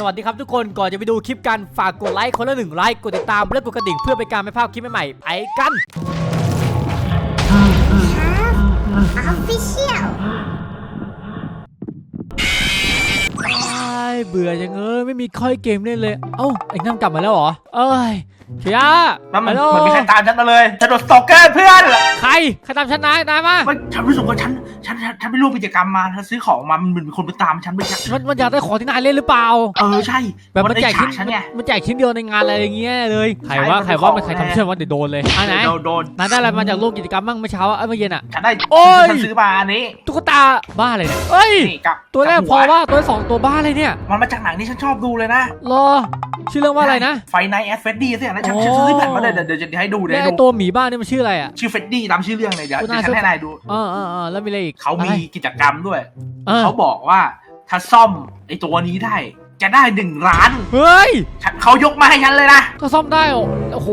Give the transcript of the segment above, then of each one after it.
สวัสดีครับทุกคนก่อนจะไปดูคลิปกันฝากกดไลค์คนละหนึ่งไลค์กดติดตามและกดกระดิ่งเพื่อเป็นการไม่พลาดคลิปใหม่ๆไปกัน Official ไอ้ยเบื่อจังเอ้ยไม่มีค่อยเกมเล่นเลย เอ้าไอ้น้ำกลับมาแล้วเหรอ เอ้ย เชียร์แล้วมันฮัลโหลมันมีใครตามฉันมาเลยฉันโดนสตอกเกอร์เพื่อนใครใครตามฉันนายนายมามันฉันรู้สึกว่าฉันฉันฉันฉันไปร่วมกิจกรรมมาฉันซื้อของมามันเหมือนมีคนไปตามฉันไปมันมันอยากได้ของที่นายเล่นหรือเปล่า เออใช่แบบมันแจกไอ้ชิ้นฉาฉันไง มันแจกชิ้นเดียวในงานอะไรอย่างเงี้ยเลย ใครว่าใช่ใครว่ามัมันนใคเป็รนของทำเชื่อมันเดี๋ยวโดนเลยอะไหนโดนโดนนายได้อะไรมาจากร่วมกิจกรรมบ้างเมื่อเช้าอะเอ้ยเมื่อเย็นอะ ฉันได้โอ้ย ฉันซื้อมาอันนี้ตุ๊กตาบ้าอะไรเนี่ยเอ้ย นี่กับตัวแรกบพอว่าตัวที่สองตัวบ้าอะไรเนี่ยมันมาจากหนังที่ฉันชอบดูเลยนะรอ ชื่อเรื่องว่าอะไรนะไฟไนท์แอดเฟดดี้สิอย่างนั้นฉันโอ้ฉันซื้อแผ่นมาเลยเดี๋ยวเดี๋ยวจะให้ดูเดี๋ยวแล้วให้ไอ้ดูตัวหมีบ้านี่มันชื่ออะไรอะชื่อเฟดดี้ตามชื่อเรื่องเลยเดี๋ยวโอ้เดี๋ยวน่าฉันให้นายดูเออเออเออแล้วมีอะไรอีกเขามีอะไรกิจกรรมด้วยเออเขาบอกว่าถ้าซ่อมไอ้ตัวนี้ได้จะได้หนึ่งล้าน เฮ้ยฉันเขายกมาให้ฉันเลยนะ ก็ซ่อมได้เหรอโอ้โห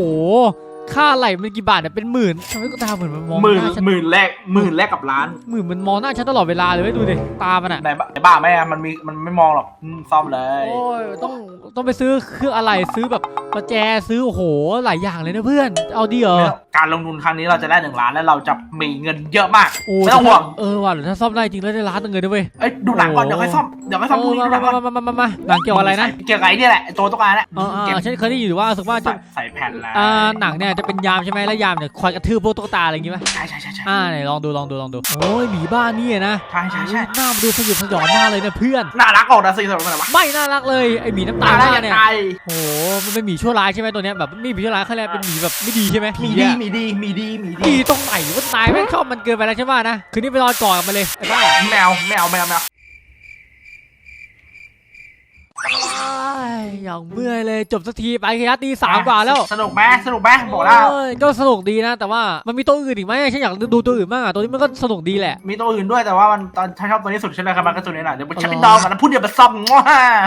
ค่าไหลมันกี่บาทเนี่ยเป็นหมื่นทำไมก็ตาเหมือนมันมองหมื่นหน้าฉันหมื่นแรกหมื่นแรกกับล้านหมื่นมันมองหน้าฉันตลอดเวลาเลยเว้ยดูดิตามันอะไหนบ้าไหนบ้าไหมอะมันมีมันไม่มองหรอกอืมซ่อมเลย โอ้ยต้องต้องไปซื้อเครื่องอะไรซื้อแบบประแจซื้อโอ้โหหลายอย่างเลยนะเพื่อน เอาดีเหรอไม่ต้องการลงทุนครั้งนี้เราจะได้หนึ่งล้านและเราจะมีเงินเยอะมากโอ้ไม่ต้องห่วงเออว่ะเดี๋ยวถ้าซ่อมได้จริงแล้วได้ล้านหนึงเลยนะเว้ย เอ้ยดูหนังก่อนโอ้เดี๋ยวค่อยซ่อมเดี๋ยวค่อยซ่อมพรุ่งนี้เออดูหนังมาก่อนมามามามาหนังเกี่ยวกับอะไรนะเกี่ยวกับไอ้เนี่ยแหละไอ้ตัวตุ๊กตาเนี่ยเออเออเก็บฉันเคยได้ยินอยู่ว่ารู้สึกว่าจะใส่ใส่แผ่นแล้วอ่าหนังเนี่ยจะเป็นยามใช่ไหมแล้วยามเนี่ยคอยกระทืบพวกตุ๊กตาอะไรอย่างงี้ป่ะใช่ใช่ใช่ใช่อ่าไหนลองดูลองดูลองดูโอ้ยหมีบ้านนี่นะใช่ใช่ใช่หน้ามันดูสยดสยองมากเลยนะเพื่อน น่ารักออกนะสิสำหรับมันอะไรวะไม่น่ารักเลยไอหมีน้ำตาน่าลรักบ้าจะเนี่ย ตายโอ้โหมันเป็นหมีชั่วร้ายใช่ไหมตัวเนี้ยแบบไม่หมีชั่วร้ายเขาเรียกเป็นหมีแบบไม่ดีใช่ไหมมีผีดีอะมีดีมีดีมีดีดีตรงไหนวะนายไม่งชอบมันเกินไปแล้วใช่ไหมนะคืนนี้ไปนอนกอดกันมาเลยไอ้บ้าแมวแมวแมวแมว อ้ายอย่างเมื่อยเลยจบสักทีไปแค่ตีสามกว่าแล้วสนุกไหมสนุกไหมบอกแล้วเอ้ยก็สนุกดีนะ แต่ว่ามันมีตัวอื่นอีกไหมฉันอยากดูตัวอื่นบ้างอะตัวนี้มันก็สนุกดีแหละ มีตัวอื่นด้วยแต่ว่ามันตอนฉันชอบตัวนี้สุดใช่ไหมครับมันก็ตัวนี้แหละเดี๋ยวฉันไปดองกันแล้วพูดเดี๋ยวไปซ่อมง้อ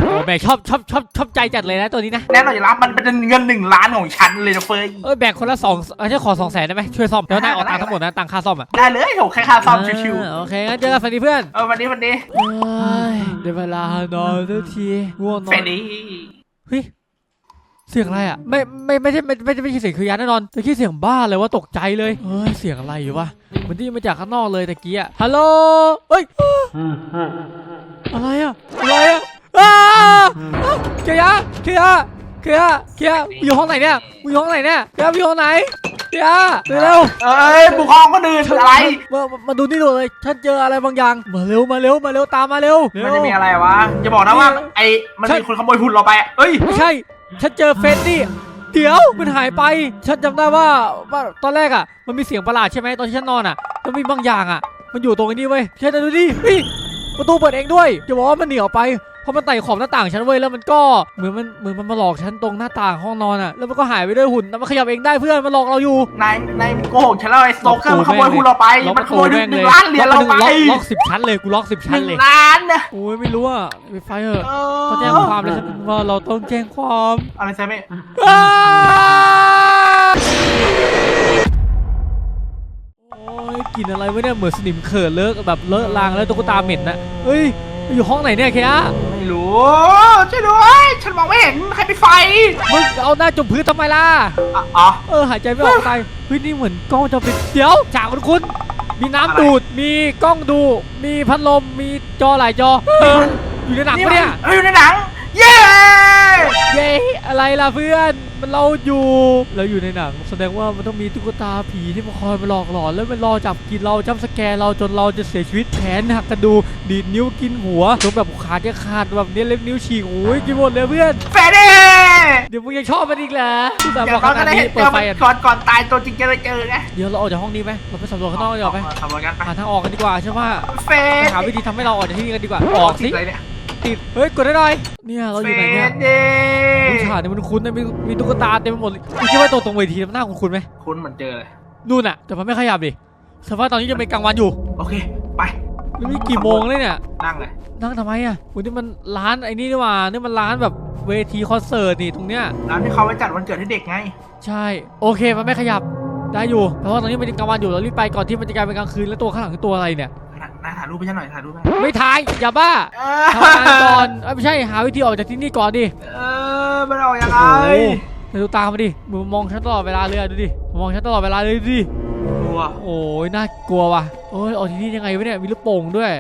โอ้แบกชอบชอบชอบชอบใจจัดเลยนะตัวนี้นะแน่นอนอยู่แล้วมันเป็นเงินหนึ่งล้านของฉันเลยนะเฟยเอ้ยแบกคนละสองเอ้ยฉันขอสองแสนได้ไหมช่วยซ่อมเดี๋ยวนายออกตังค์ทั้งหมดนะตังค่าซ่อมอะได้เลยโหแค่ค่าซ่อมชิวอ่าโอเคงั้นเจอกันฝันดีเพื่อนๆเออวันนี้วันนี้โอ้ยเดี๋ยวเวลานอนสักทีง่วงนอเฟนดี้เฮ้ยเสียงอะไรอะไม่ไม่ไม่ใช่ไม่ไม่ใช่ไม่ใช่เสียงคือยาแน่นอนแต่แค่เสียงบ้าเลยว่าตกใจเลยเฮ้ยเสียงอะไรอยู่วะเหมือนที่มาจากข้างนอกเลยตะกี้อะฮัลโหลเฮ้ยอะไรอะอะไรอะอ้าอ้าวเกียร์เกียร์เกียร์เกียร์มึงอยู่ห้องไหนเนี่ยมึงอยู่ห้องไหนเนี่ยเกียร์มึงอยู่ห้องไหนเกี ยร์เร็วเอ้ยบุคคลก็ดื่นอะไรมามามาดูนี่ดูเลย ฉันเจออะไรบางอย่าง มาเร็วมาเร็วมาเร็วตามมาเร็วเร็วมันจะมีอะไรวะอย่าบอกนะว่าไอ้มันใช่มีคนขโมยหุ่นเราไปเอ้ยไม่ใช่ ฉันเจอเฟสนี่เดี๋ยวมันหายไป ฉันจำได้ว่าว่าตอนแรกอะ มันมีเสียงประหลาดใช่ไหมตอนที่ฉันนอนอะแล้วมีบางอย่างอะ มันอยู่ตรงนี้เว้ยฉันจะดูดิเฮ้ยประตูเปิดเองด้วยอย่าบอกว่ามันหนีออกไปเพ ราะมันไต่ขอบหน้าต่างฉันเว้ยแล้วมันก็เหมือนมันเหมือนมันมาหลอกฉันตรงหน้าต่างห้องนอนอะแล้วมันก็หายไปด้วยหุ่นแล้วมันขยับเองได้เพื่อนมันหลอกเราอยู่นายนายโกหกฉันแล้วไอ้สโตเกอร์มันขโมยหุ่นเราไปล็อกมันขโมยหนึ่งแม่งล้านเหรียญเราไปล็อกล็อกสิบชั้นเลยกูล็อกสิบหชั้นนึ่งเลยล้านนะโอ้ยไม่รู้อะไปไฟเถอะเอเขาแจ้งความเลยฉันว่าเราต้องแจ้งความอะไรใช่ไหมอ้าโอ้ยกลินอะไรวะเนี่ยเหมือนสนิมเขินเลอะแบบเลอะลางแล้วตุ๊กตาเหม็นนะเฮ้ย อยู่ห้องไหนเนี่ยเคียะไม่รู้ช่วยด้วยฉันมองไม่เห็นใครไปไฟมึงเอาหน้าจมพื้นทำไมล่ะอะอ๋อเออหายใจไม่ออกตายเฮ้ยนี่เหมือนกล้องจะเป็นเดี๋ยวฉากคุณคุณมีน้ำอะไรดูดมีกล้องดู มีพัดลมมีจอหลายจอเอออยู่ในหนังปะเนี่ยเฮ้ยอยู่ในหนัง เย้ เย้อะไรล่ะเพื่อนมันเราอยู่เราอยู่ในหนัง แสดงว่ามันต้องมีตุ๊กตาผีที่มาคอยมาหลอกหลอนแล้วมันรอจับกินเราจับสแกนเราจนเราจะเสียชีวิตแขนหักกระดูกดีดนิ้วกินหัวจนแบบขาจะขาดแบบเนี้ยเล็บนิ้วฉีกโอ้ยกินหมดเลยเพื่อนเฟรดดี้เดี๋ยวมึงยังชอบมันอีกเหรอที่แบบเดี๋บยอกวขเขานาจะดได้นี้เห็นเปิดไฟกันก่อนก่อนตายตัวจริงจะได้เจอไงเดี๋ยวเราออกจากห้องนี้ไหมเราไปสำรวจข้างนอกดีกว่าไหมทำอะไรกันไปหาทางออกกันดีกว่าใช่ไหมเฟรไปดหาวิธีทำให้เราออกจากที่นี่กันดีกว่าออกสิ อะไรเนี่ย ติด เฮ้ย กดได้หน่อย เนี่ย เราอยู่ไหนเนี่ยเฟรดดี้ผู้ชายเนี่ยมันคุ้นนะมีมีตุ๊กตาเต็มไปหมดเลยไม่คิดว่าตัวตรงเวทีมันหน้าคุ้นๆไหมคุณเหมือนเจอเลย นู่นอะแต่มันไม่ขยับดิสภาพตอนนี้ยังเป็นกลางวันอยู่ โอเค ไปแล้วนี่กี่โมงเลยเนี่ย นั่งเลย นั่งทำไมอะวันนี้มันร้านไอ้นี่นี่หว่านี่มันร้านแบบเวทีคอนเสิร์ตนี่ตรงเนี้ย ร้านที่เขาไว้จัดวันเกิดให้เด็กไง ใช่ โอเค มันไม่ขยับ ได้อยู่ เพราะว่าตอนนี้มันเป็นกลางวันอยู่ เรารีบไปก่อนที่มันจะกลายเป็นกลางคืนแล้วตัวข้างหลังคือตัวอะไรเนี่ยข นาดนายถ่ายรูปไปฉันหน่อยถ่ายรูปไปไม่ถ่ายอย่าบ้าเออทำงานก่อนเอ้ยไม่ใช่หาวิธีออกจากที่นี่ก่อนดิเออมันออกยังไงโอ้เดี๋ยวดูตามมาดิมึงมองฉันตลอดเวลาเลยอะดูดิมองฉันตลอดเวลาเลยดูดิกลัวโอ้ยน่ากลัวว่ะโอ้ยออกที่นี่ยังไงวะเนี่ยมีลูกโป่งด้วย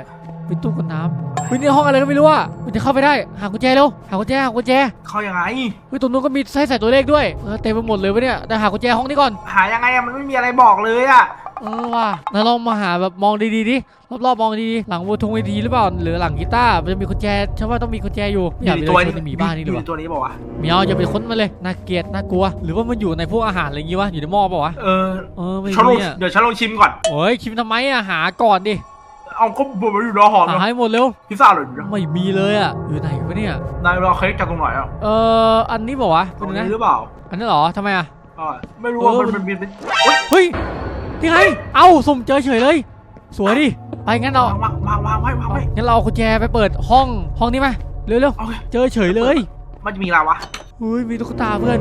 มีตู้กันน้ำเฮ้ยนี่ห้องอะไรก็ไม่รู้อะมันจะเข้าไปได้หากุญแจเร็วหากุญแจหากุญแจเข้ายังไงเฮ้ยตรงนู้นก็มีให้ใส่ตัวเลขด้วยเออเต็มไปหมดเลยวะเนี่ยแต่หากุญแจห้องนี้ก่อนหายังไงอะมันไม่มีอะไรบอกเลยอะ เออว่ะนายลองมาหาแบบมองดีๆดิรอบๆมองดีๆหลังวัวทงเวทีหรือเปล่าหรือหลังกีตาร์มันจะมีกุญแจฉันว่าต้องมีกุญแจอยู่ไม่อยากไปตัวเดินชนในหมีบ้านนี่หรืออวะยู่ตัวนี้บอกว่าวะเหมียวอย่าไปค้นมันเลยน่าเกลียดน่ากลัว หรือว่ามันอยู่ในพวกอาหารอะไรอย่างงี้วะอยู่ในหม้อเปล่าวะเออเออไม่ฉันลรู้องเนี่ยเดี๋ยวฉันลองชิมก่อนโอ้ยคิมทำไมอะหาก่อนดิเอาก็บอกมันอยู่ในหอหานะให้หมดเร็วพิซซ่าเลยอยู่นะไม่มีเลยอะอยู่ไหนวะเนี่ยนายเราเค้กจากตรงไหนอะเอออันนี้บอกวะตเป็รนงไงนี้หรือเปล่า อันนี้เหรอทำไมอะอ่าไม่รู้ว่าเออมันมันมีเป็นเฮ้ย นี่ไง เอ้าสุ่มเจอเฉยเลย สวยดิ ไปงั้นเรา วางวางวางวางไว้วางไว้งั้นเราเอากุญแจไปเปิดห้องห้องนี้มาเร็วโอเคๆ เจอเฉยเลยมันจะมีอะไรวะเฮ้ยมีตุ๊กตาเพื่อน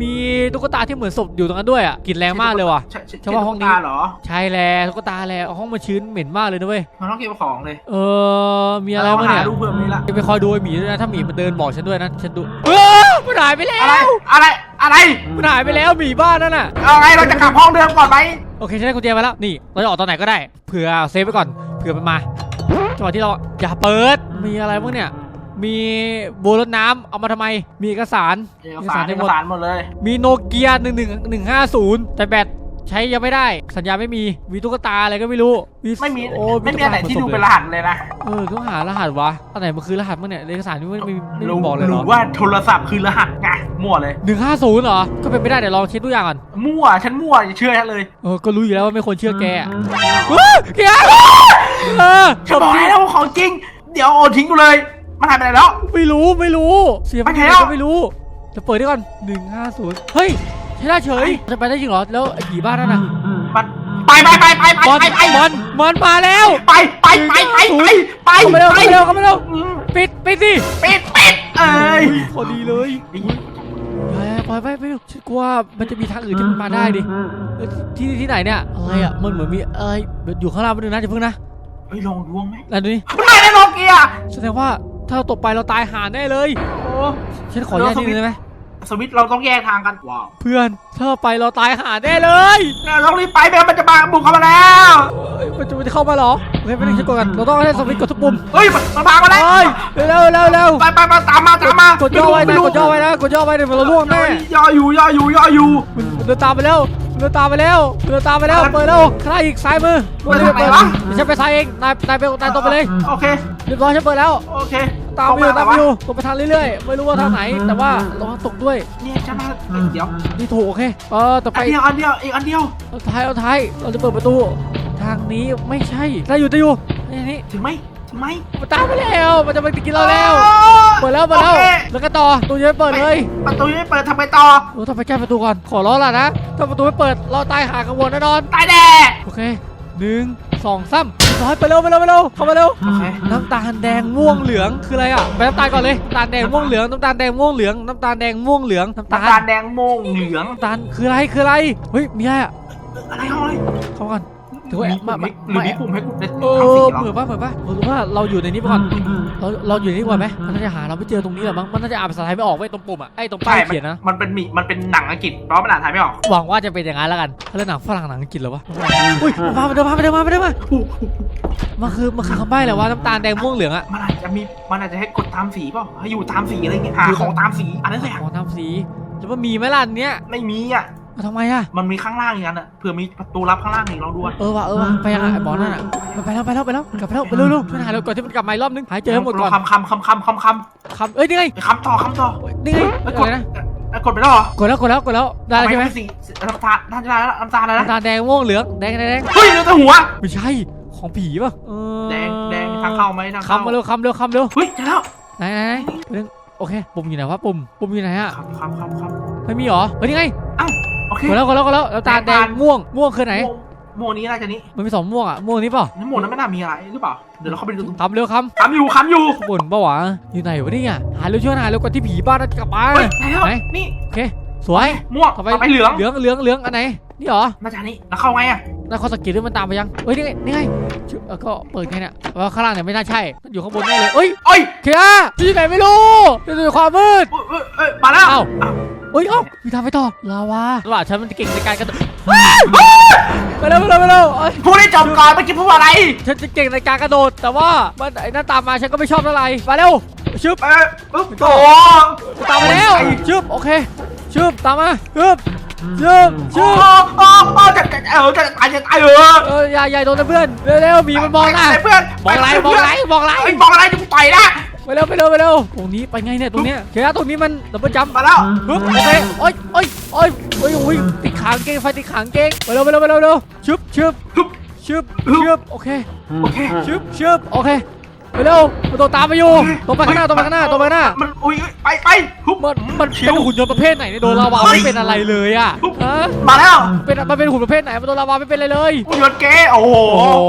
มีตุ๊กตาที่เหมือนศพอยู่ตรงนั้นด้วยอะกลิ่นแรงมากเลยว่ะ ใช่ใช่เฉพาะห้องนี้ ตุ๊กตาเหรอใช่แล้วตุ๊กตาแล้วห้องมันชื้นเหม็นมากเลยนะเว้ย มันต้องเก็บของเลยเออมีอะไรบ้างเนี่ยหาดูเพิ่มนี่ละไปคอยดูไอ้หมีด้วยนะ ถ้าหมีมันเดินบอกฉันด้วยนะ ฉันดูเออมันหายไปแล้อะไรว อะไร อะไรมันหายไปแล้วหมีบ้านนั่นน่ะ เอาไงเราจะกลับห้องเดิมก่อนไหมโอเคฉันได้กุญแจมาแล้ว นี่ เราจะออกตอนไหนก็ได้ เผื่อเซฟไว้ก่อน เผื่อมันมาจังหวะที่เราอย่าเปิด มีอะไรบ้างเนี่ย มีโบรถน้ำเอามาทำไม มีเอกสาร เอกสารเอกสารหมดเลย มีโนเกียหนึ่งหนึ่งหนึ่งห้าศูนย์แต่แบต ใช้ยังไม่ได้ สัญญาณไม่มีมีตุ๊กตาอะไรก็ไม่รู้ไม่มีโอ้ไม่มีอันไหนที่ดูเป็นรหัสหัสเลยนะเออต้องหารหัสวะอันไหนมันคือรหัสมั้งเนี่ยเอกสารนี่ไม่ไม่ไม่ไม่บอกเลยหเหรรืออว่าโทรศัพท์คือรหัสไงมั่วเลยหนึ่งห้าศูนย์เหรอก็เป็นไม่ได้เดี๋ยวลองเช็คทุกอย่างก่อนมั่วฉันมั่วอย่าเชื่อฉันเลยเออก็รู้อยู่แล้วว่าไม่ควรเชื่อแกอะเฮ้ยแกเออฉันบอกแล้วว่าของจริง เดี๋ยวโอนทิ้งกูเลยมันหายไปไหนแล้วไม่รู้ไม่รู้ เสียงไปไม่แล้วก็ไม่รู้จะเปิดได้ก่อนหนึ่งห้าศูนย์เฮ้ยใช่ได้เฉยจะไปได้จริงเหรอ แล้วไอ้ผีบ้านนั่นน่ะมันไปไปไปไปไปบอลไปไปบอลบอลมาแล้วไปไปไปไปไปไปเข้ามาเร็วเข้ามาเร็วเข้ามาเร็วปิดปิดสิปิดปิดเอ้ยพอดีเลยไปไปไปไปฉันกลัวมันจะมีทางอื่นที่มันมาได้ดิที่ที่ไหนเนี่ยอะไรอะมันเหมือนมีอะไรอยู่ข้างล่างไปดูนะอย่าเพิ่งนะเฮ้ยลองดวงไหมแล้วดูนี่ไม่ได้โนเกียร์แสดงว่าถ้าเราตกไปเราตายหาแน่เลยโอ้ฉันขอแยกนิดนึงได้ไหม สวิตช์เราต้องแยกทางกันว้าวเพื่อนถ้าเราไปเราตายหาแน่เลยเนี่ยเราต้องรีบไปแม่งั้นมันจะมาบุกเข้ามาแล้วเอ้ยมันจะมันจะเข้ามาเหรอโอเคไม่ต้องฉันกดกันเราต้องให้สวิตช์กดทุกปุ่มเฮ้ยมันมันพังมาแล้วเฮ้ยเร็วเร็วเร็วไปไปไปตามมาตามมากดย่อไว้ม่นะรู้กดย่อไว้นะกดย่อไว้เดี๋ยวเราล่วงแน่ย่ออยู่ย่ออยู่ย่ออยู่มันเดินตามไปแล้วมันเดินตามไปแล้วมันเดินตามไปแล้วเปิดแล้วข้างหน้าอีกซ้ายมือเปิดทางไหนเปิดวะเดี๋ยวฉันไปซ้ายเองนายนายไปนายตรงไปเลยโอเคเรียบร้อยฉันเปิดแล้วโอเค ตามไปอยู่ตามไปอยู่ตรงไปทางเรื่อยๆ ไม่รู้ว่าทางไหน แต่ว่าระวังตกด้วยเนี่ยจะมาเดี๋ยวนี่ถูกโอเคเออต่อไปอันเดียวอันเดียวอีกอันเดียวเอาท้ายเอาท้ายเราจะเปิดประตู ทางนี้ไม่ใช่ได้อยู่ได้อยู่นี่นี่ถึงไหมถึงไหมมันตามไปแล้วมันจะมากินเราแล้วเปิดแล้วเปิดแล้วโอเคแล้วก็ต่อตัวยังไม่เปิดเลยประตูยังไม่เปิดทำไมต่อเราต้องไปแก้ประตูก่อนขอร้องล่ะนะถ้าประตูไม่เปิดเราตายหากระวนแน่นอนตายแน่โอเคหนึ่ง สองสามร้อยไปเร็วไปเร็วไปเร็วเข้ามาเร็วโอเค น้ำตาลแดงม่วงเหลืองคืออะไรอะไปน้ำตาลก่อนเลยน้ำตาลแดงม่วงเหลืองน้ำตาลแดงม่วงเหลืองน้ำตาลแดงม่วงเหลืองน้ำตาน้ำตาลลแดงโมงเหลืองน้ำตาลคืออะไรคืออะไรเฮ้ยมีอะไรอะอะไรเอาอะไรเข้ามาก่อน ถือว่ามีมาปุ่มมาให้หรือมามีปุ่มให้กูได้เอทำสีอเหรอเผื่อป่ะเผื่อป่ะหรือว่าเราอยู่ในนี้ไปก่อนเราเราอยู่ในนี้ก่อนไหมมันน่าจะหาเราไม่เจอตรงนี้หรอมั้งมันน่าจะอ่านภาษาไทยไม่ออกไว้ยตรงปุ่มอะไอ้ตรงป้าใช่ยเขียนนะมันเป็นมีมันเป็นหนังอังกฤษเพราะมันอ่านไทยไม่ออกหวังว่าจะเป็นอย่างนั้นแล้วกันแล้วหนังฝรั่งหนังอังกฤษเหรอวะอุ้ยมาเดินมาเดินมาเดินมามันคือมันคือคำใบ้แหละว่าน้ำตาลแดงม่วงเหลืองอะ มันอาจจะมีมันอาจจะให้กดตามสีเปล่าให้อยู่ตามสีอะไรเงี้ยหาของตามสีอันนั้นเลยของทำสี แล้วมันมีไหมล่ะอันเนี้ยไม่มีอะ เอาทำไมอะมันมีข้างล่างอย่างนั้นอะเผื่อมีประตูลับข้างล่างอีกลองดูอะเออว่ะเออว่ะไปยังไงไอ้บอลนั่นอะไปแล้วไปแล้วไปแล้วกลับไปแล้วไปเร็วๆช่วยหาเร็วก่อนที่มันกลับมาอีกรอบนึงหายเจอให้หมดก่อนคำคำคำคำคำคำคำเอ้ยนี่ไงคำต่อคำต่อนี่ไงแล้วกอะดไรนะแล้วกดไปแล้วเหรอกดแล้วกดแล้วกดแล้วได้แล้วใช่ไหมทำสีน้ำตาลน้ำตาลน้ำตาลอะไรน้ำนะตาลแดงม่วงเหลืองแดงแดงแดงเฮ้ยเหลือแต่หัว ไม่ใช่ของผีป่ะเออแดงแดงทางเข้าไหมทางเข้าคำมาเร็วคำเร็วคำเร็วเฮ้ยเจอแล้วไหนไหนไหนเรื่องโอเคปุ่มอยู่ไหนวะปุ่มปุ่มอยู่ไหนอะคำคำคำคำ ไม่มีเหรอ เฮ้ยนี่ไง โอเคกดแล้วกดแล้วกดแล้วน้ำตาลแดงแดงม่วงม่วงคือไหน โมนี้น่าจะนี้มันมีสองม่วงอะม่วงนี้เปล่าน้ำโมนั้นไม่น่ามีอะไรหรือเปล่า เดี๋ยวเราเข้าไปดูคำเร็วคคำอยู่คำอยู่ำบ่นปะวะอยู่ไหนวะเนี่ยหาเร็วช่วยหาเร็วก่อนที่ผีบ้านจะกลับมาเฮ้ยแล้วไหนนี่โอเค สวย ม่วงต่ต่ออไปไปเหลืองเหลืองเหลืองเหลืองอันไหนนี่เหรอน่าจะนี่แล้วเข้าไงอะนั่นข้อสังเกตด้วยมันตามไปยังเฮ้ยนี่ไงนี่ไงชึบแล้วก็เปิดไงเนี่ยว่าข้างล่างเนี่ยไม่น่าใช่มันอยู่ข้างบนแน่เลยเอ้ยเอ้ยเคียที่ไหนไม่รู้อยู่ในความมืดเอ้ยเอ้ยเอ้ยมาแล้วเอ้า เอ้ยเอ้ามีทางไปต่อลาวาระหว่างฉันมันเก่งในการกระโดดไปเร็วไปเร็วไปเร็วเอ้ยพูดให้จบก่อนเมื่อกี้พูดว่าอะไรฉันจะเก่งในการกระโดด แต่ว่ามันไอ้นั่นตามมาฉันก็ไม่ชอบเท่าไหร่มาเร็วชึบเอ้ยปุ๊บโอ้ตามมาแล้วชึบโอเคชึบตามมาชึบชึบชึโอ้บโอ้โอ้จะจะเออจะตายจะตายเออเอออย่าอย่าโดนนะเพื่อนเร็วเร็วหมีมันมองหน้าไปเพื่อนมองอะไรมองอะไรมองอะไรไอ้ยมองอะไรจะกูต่อยนะ ไปเร็วไปเร็วไปเร็วตรงนี้ไปไงเนี่ยตรงเนี้ยเคียตรงนี้มันดับเบิลจัมป์มาแล้วปึ๊บโอเคโอ้ยโอ้ยโอ้ยโอ้ยโอ้ยติดขางเกงไฟติดขางเกงไปเร็วไปเร็วไปเร็วไปเร็วชึบชึบฮึบชึบชึบโอเคโอเคชึบชึบโอเคไปเร็วมันตัวตามมาอยู่ตรงไปข้างหน้าตรงไปข้างหน้าตรงไปข้างหน้ามันอุ้ยไปไปฮึบมันมันเป็นหุ่นยนต์ประเภทไหนเนี่ยโดนลาวาไม่เป็นอะไรเลยอะฮะมาแล้วเป็นมันเป็นหุ่นประเภทไหนมันโดนลาวาไม่เป็นอะไรเลยกูโยนเก๋โอ้โหโอ้โห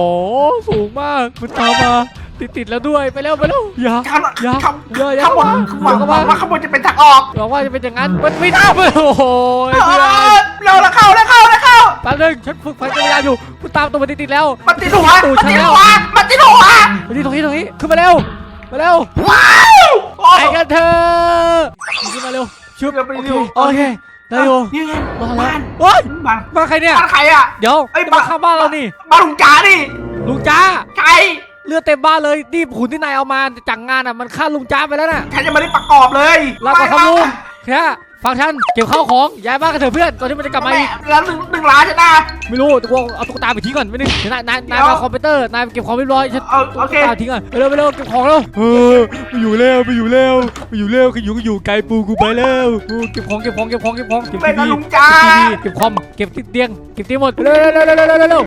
สูงมากมันตามมา ติดติดๆแล้วด้วยไปเร็วไปเร็วอย่าข้างอย่าข้างอย่าอย่าข้างบนเข้าหวัมางหวังว่าข้างบนจะเป็นทางออกหวังว่าจะเป็นอย่างนั้นมันไม่ได้โอ้โหเอเพื่อนอเราละเข้าแล้วเข้าแล้วเข้าแป๊บนึงฉันฝึกไฟจักรยานอยู่กูตามตัวมันติดๆแล้วมันติดหัวตูดมันฉันติดแล้วหัวมันติดหัวมาที่ตรงนี้ตรงนี้ขึ้นมาเร็วมาเร็วว้าวโอ้ไปกันเถอะขึ้นมาเร็วชุบเดี๋ยวไปโอเคเร็วโอเคได้อยู่นี่ไงรอแล้วบ้านโอ้ยบ้านมาใครเนี่ยบ้านใครอะเดี๋ยวเอ้ยนี่มาบ้านข้างบ้านเรานี่บ้านลุงจ๋าดิลุงจ้าใคร เลือดเต็มบ้านเลยนี่หุ่นที่นายเอามาจากงานอะมันฆ่าลุงจ้าไปแล้วน่ะฉันยังไม่ได้ประกอบเลยลาก่อนครับลุงแค่ฟังฉันเก็บข้าวของย้ายบ้านกันเถอะเพื่อนตอนที่มันจะกลับมาแม่อีกแล้วหนึ่งหนึ่งล้านฉันนะไม่รู้แต่กูเอาตุ๊กตาไปทิ้งก่อนไม่นึงเดี๋ยวนายนายนายมาคอมพิวเตอร์นายเก็บของเรียบร้อยฉันเอาโอเคตุ๊กตาทิ้งก่อนไปเร็วไปเร็วเก็บของเร็วเออไปอยู่แล้วไปอยู่แล้วไปอยู่แล้วก็อยู่ก็อยู่ไกลปูกูไปแล้วเออเก็บของเก็บของเก็บของเก็บของเก็บเป็นทีนะวีลุงจ๋าเก็บทีวีเก็บคอมเก็บเตียงเก็บเตียงหมดเร็วเร็วเร็วเร็วเร็ว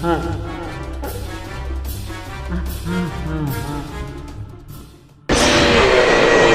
เร็